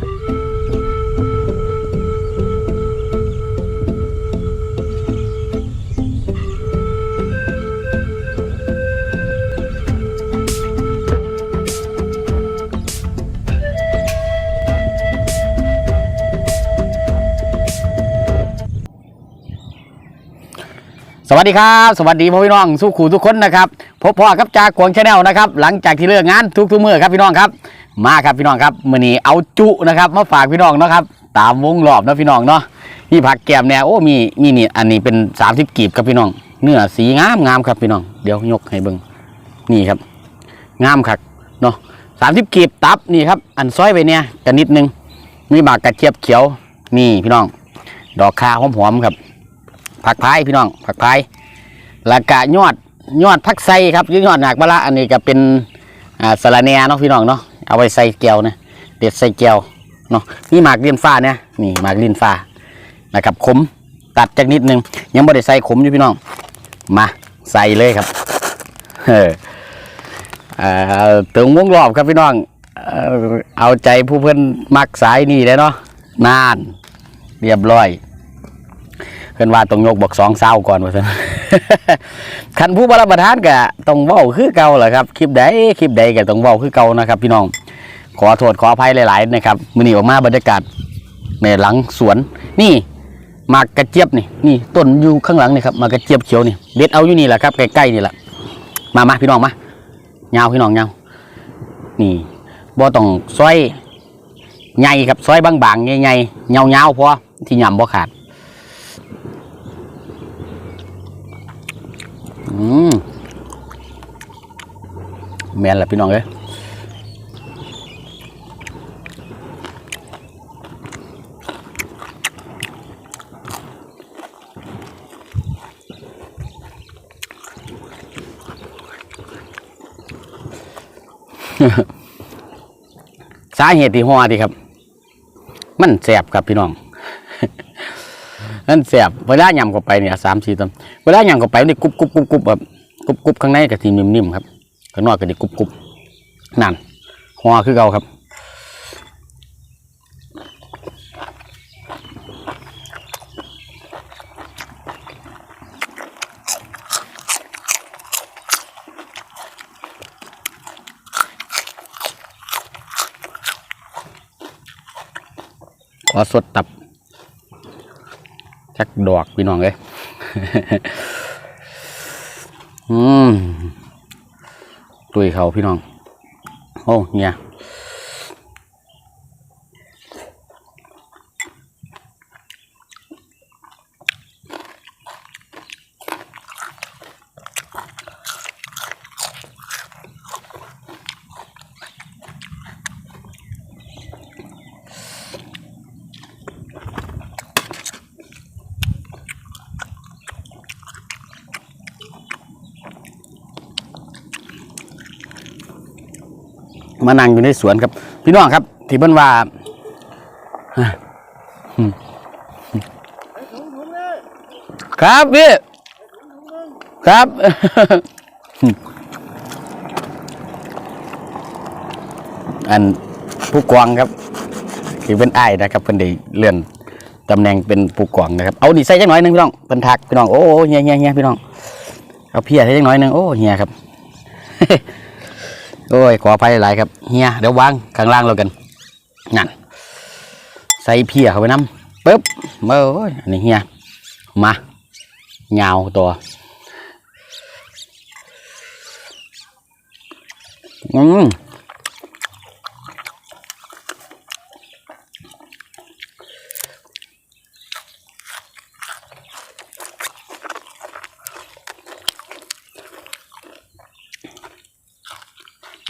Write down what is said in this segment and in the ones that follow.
thank you สวัสดีครับสวัสดีพ่อพี่น้องสู้ขู่ทุกคนนะครับพบพ่อกับจากกวงชาแนลนะครับหลังจากที่เลิกงานทุกทุกๆมื้อครับพี่น้องครับมาครับพี่น้องครับมือนี้เอาจุนะครับมาฝากพี่น้องเนาะครับตามวงรอบนะพี่น้องเนาะนี่ผักแกมเนี่ยโอ้มีมีนี่อันนี้เป็น 30กีบครับพี่น้อง เนื้อสีงามงามครับพี่น้องเดี๋ยวยกให้เบิ่งนี่ครับ งามครับเนาะสามสิบกีบตับนี่ครับอันซอยไปเนี่ยกันนิดนึงมีหมากกระเจี๊ยบเขียวนี่พี่น้อง ดอกคาหอมๆครับ ผักพายพี่น้องผักพายแล้วก็ยอดยอดผักไส้ครับยอดหนักมะละอันนี้ก็เป็นอ่าสะระแหน่เนาะพี่น้องเนาะเอาไว้ใส่แก้วนะเด็ดใส่แก้วเนาะนี่หมากเลียนฟ้าเนี่ยนี่หมากเลียนฟ้านะครับขมตัดจากนิดนึงยังไม่ได้ใส่ขมอยู่พี่น้อง มาใส่เลยครับเออเอ่อถึงวงรอบครับพี่น้องเอาใจผู้เพื่อนมักสายนี่เลยเนาะนาน เรียบร้อย พิ่นว่าต้องยกบอกสองเศร้าก่อนว่าซั่นคันผู้บรประทานก็ต้องเว้าคือเก่าแหละครับคลิปใดคลิปใดก็ต้องเว้าคือเก่านะครับ พี่น้องขอโทษขออภัยหลาย ๆ นะครับมื้อนี้ออกมาบรรยากาศในหลังสวน นี่มากกระเจี๊ยบนี่นี่ต้นอยู่ข้างหลังนี่ครับมากกระเจี๊ยบเขียวนี่เด็ดเอาอยู่นี่แหละครับใกล้ๆนี่แหละมามาพี่น้องมาเงาพี่น้องเงานี่บ่ต้องซอยใหญ่ครับซอยบางๆใหญ่ๆเงาๆพอที่ยำบ่ขาด อืมแมนแหละพี่น้องเอ้ยสาเหตุที่หัวดีครับ มันแสบครับพี่น้อง มันแสบเวลาย่ำเข้าไปเนี่ยสามสี่ตำเวลาย่ำเข้าไปนี่กรุบกรุบกรุบกรุบแบบกรุบกรุบข้างในกับทีนิ่มๆครับข้างนอกก็จะกรุบกรุบนั่นหัวคือเก่าครับขอสดตับ จักดอกพี่น้องเลยอืมตุยเขาพี่น้อง โอ้เนี่ย มานั่งอยู่ในสวนครับ พี่น้องครับ ที่เพิ่นว่าครับพี่ ครับ อันผู้กองครับคือเป็นไอ้นะครับเพิ่นได้เลื่อนตำแหน่งเป็นผู้กองนะครับ เอานี่ใส่จังน่อยหนึงพี่น้องเป็นทักพี่น้อง โอ้โหเฮียเฮียเฮียพี่น้อง เอาเพียใส่จังน่อยหนึงโอ้เฮียครับ โอ้ยขออภัยหลายครับเฮียเดี๋ยววางข้างล่างเรากันนั่นใส่เพียเข้าไปน้ำปึ๊บเมื่ออ้ยอันนี้เฮียมาเงาตัวอืม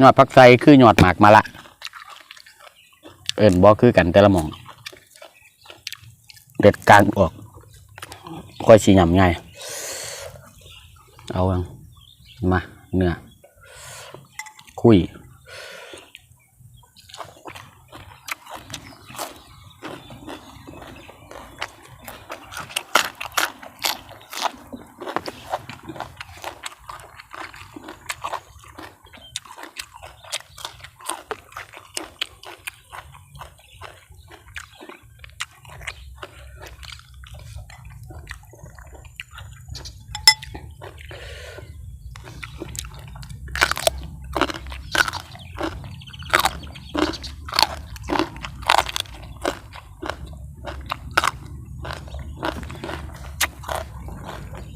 ยอดพักไซคือยอดหมากมาละ เอินบอคือกันแต่ละมอง เด็ดกลางออกค่อยสีหยำง่ายเอายังมาเนื้อคุย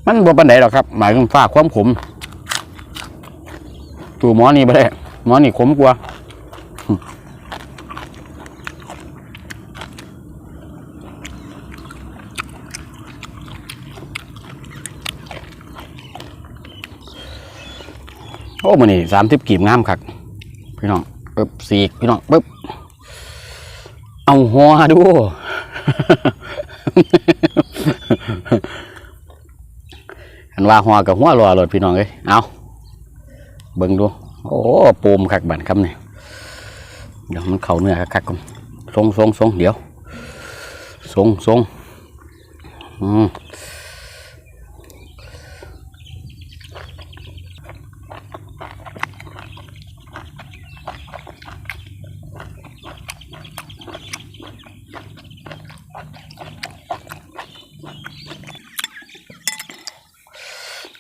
มันบ่ปันไดหรอกครับ หมายถึงฝากความขมตัวหมอนี่บ่ได้หมอนี่ขมกว่าโอ้มันนี่สามทิบกีบงามคักพี่น้องปึ๊บสีกพี่น้องปึ๊บเอาหัวดู อันว่าหัวกับหัวรอรถพี่น้องเอ้ยเอาเบิ่งดู โอ้ปูมคักบันคำนี่เดี๋ยวมันเข่าเนื้อคักๆก่อนทรงทรงทรงเดี๋ยวทรงทรงอืม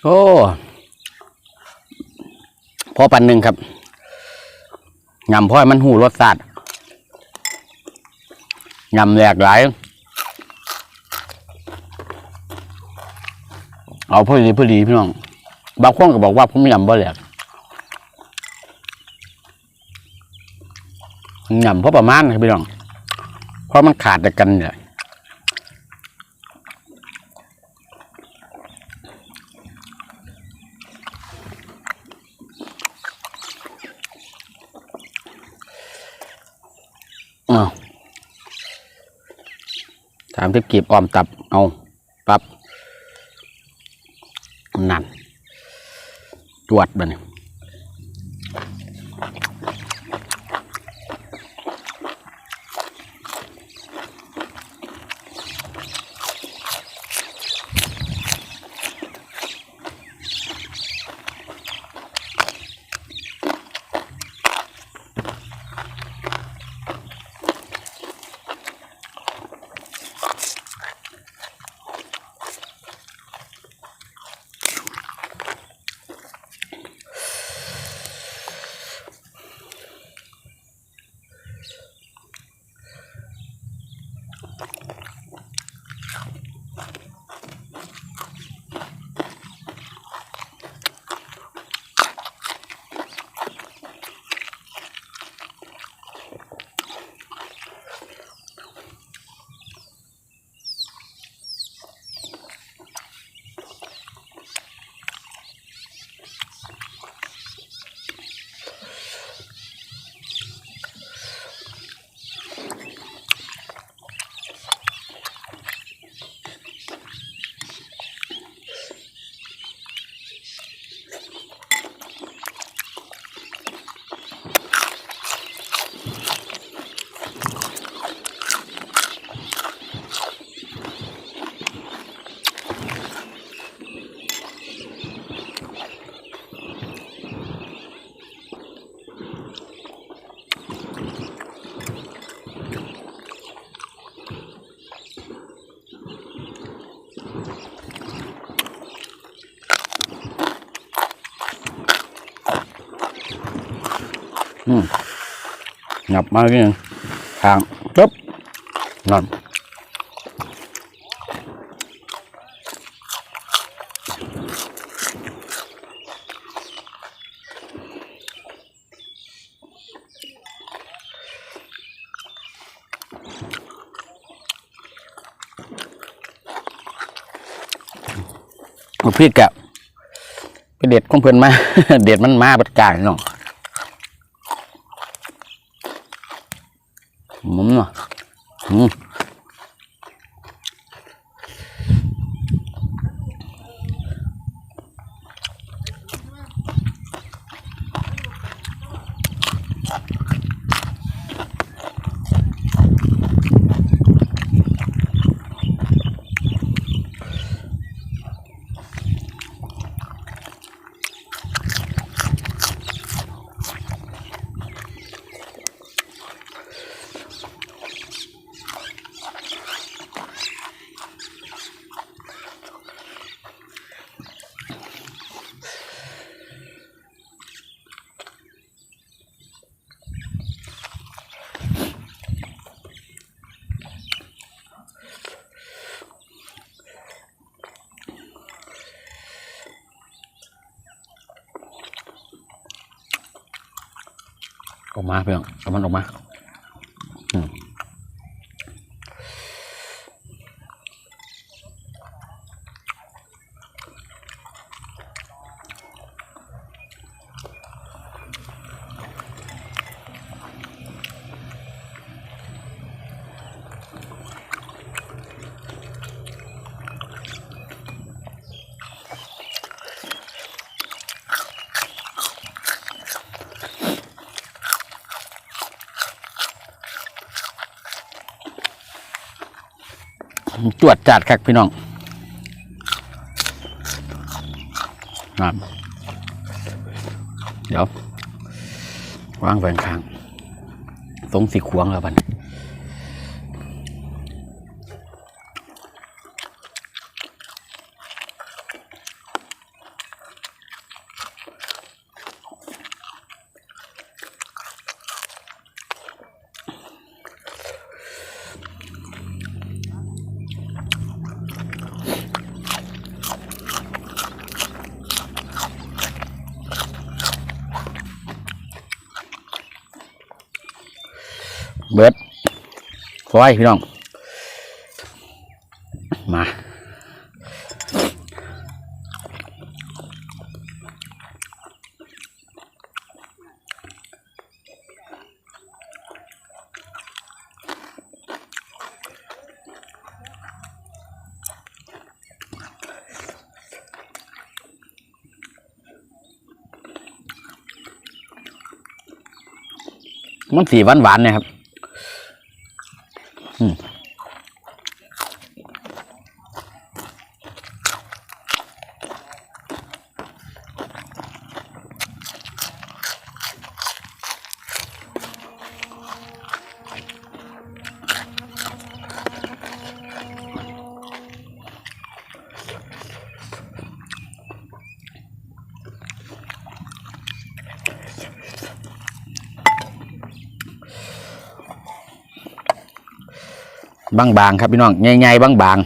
โอ้พ อปันหนึ่งครับยำพ่อยมันหูรสชาติยำแหลกหลาย เอาพอดีพอดีพี่น้อง บางคนก็บอกว่าผมยำบ่แหลกยำเพราะประมาณครับพี่น้อง เพราะมันขาดจากกันเนี่ยามที่กีบออมตับ เอาปับนั่นตรวจบัดน งับมาเงี้ยทางปึ๊บนั่นเอาพริกอะไปเด็ดของเพื่อนมา เด็ดมันมาบัดกลางเนาะ มุมเออกมาเพื่อนเอามันออกมา จวดจัดครับพี่น้องนะเดี๋ยววางแหวนข้างตรงสีขวงแล้วบันเบิด คอยพี่น้อง มามันสีหวานหวานๆเนี่ยครับ บางๆครับพี่น้องใหญ่ๆบาง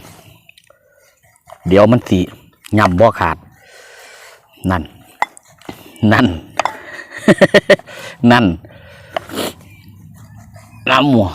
ๆ เดี๋ยวมันสีย่ำบ่ขาด นั่น นั่น นั่นน้ำหมัว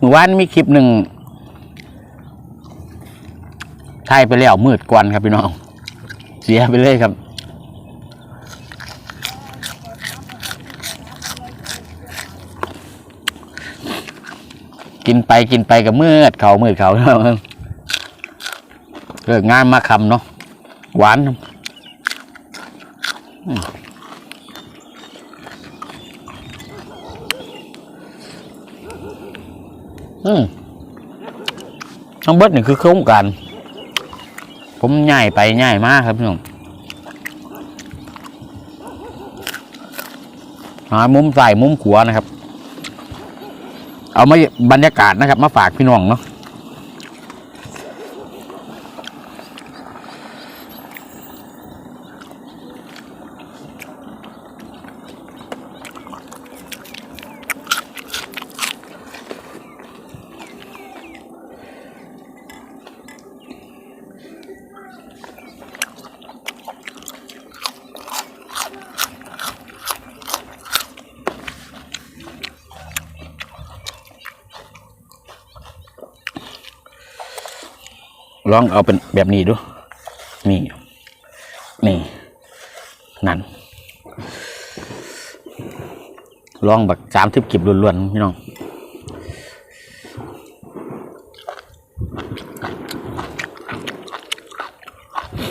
เมื่อวานมีคลิปหนึ่งถ่ายไปแล้วมืดกวนครับพี่น้อง เสียไปเลยครับกินไปกินไปกับมืดเขามืดเขาเลิกงานมาคำเนาะหวาน อืมทั้งเบิดนี่คือโครงการผมใหญ่ไปใหญ่มากครับพี่น้องหามุมใส่มุมขวานะครับ เอามาบรรยากาศนะครับ มาฝากพี่น้องเนาะ ลองเอาเป็นแบบนี้ดู นี่ นี่ นั่น ลองแบบสามสิบกิบล้วนๆพี่น้อง อื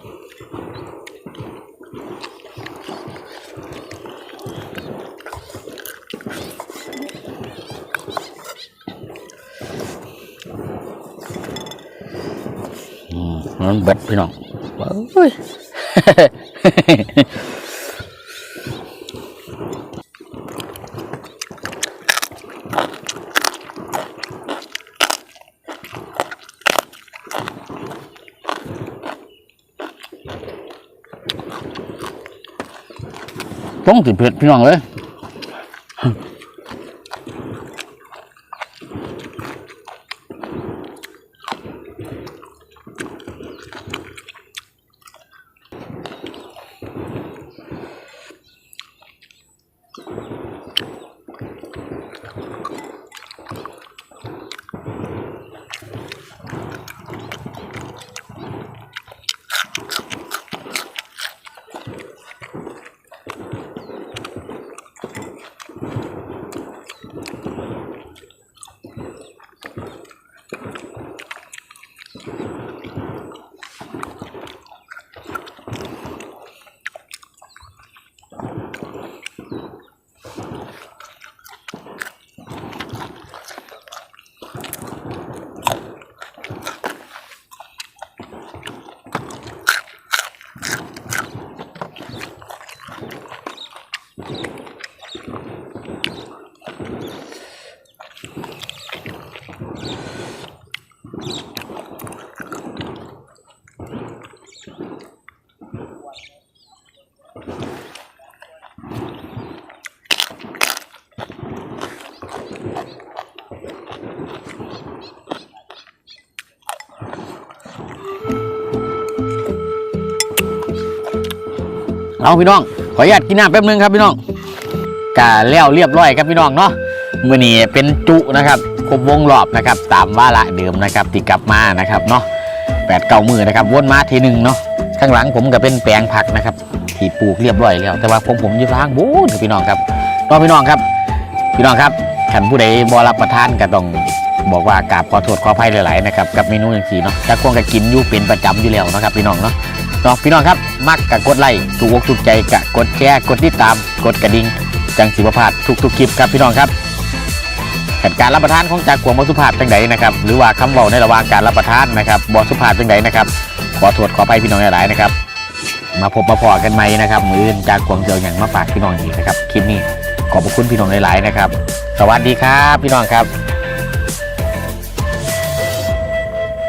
มันเบิดพี่น้องเฮ้ย งติดเผ็ดพี่น้องเลย เอาพี่น้อง ขออนุญาตกินน้ำแป๊บนึงครับพี่น้องกาแล้วเรียบร้อยครับพี่น้องเนาะมื่อนี้เป็นจุนะครับครบวงรอบนะครับ ตามว่าละเดิมนะครับที่กลับมานะครับเนาะแปดเก้ามือนะครับวนมาทีหนึ่งเนาะข้างหลังผมก็เป็นแปลงผักนะครับ ที่ปลูกเรียบร้อยแล้ว แต่ว่าผมผมอยืนล้างบู๊ดพี่น้องครับเนาะพี่น้องครับ พี่น้องครับท่านผู้ใดบอรับประทานก็ต้องบอกว่ากราบขอโทษขออภัยหลายๆนะครับกับเมนูอย่างที่เนาะแต่คงก็กินอยู่เป็นประจำอยู่แล้วนะครับ พี่น้องเนาะเนาะพี่น้องครับมักกับกดไลค์ถูกอกถูกใจกะกดแชร์กดติดตาม กดกระดิ่งจังสิบพาดทุกทุกๆคลิปครับพี่น้องครับแผนการรับประทานของจากกวงบสุภาพจังใดนะครับหรือว่าคำเว้าในระหว่างการรับประทานนะครับบอสุภาพจังใดนะครับขอโทษขออภัยพี่น้องหลายๆนะครับ มาพบมาพอกันไหมนะครับ มืออื่นจากกวงเจียวอย่างมาฝากพี่น้องอีกนะครับคลิปนี้ขอบพระคุณพี่น้องหลายๆนะครับ สวัสดีครับพี่น้องครับ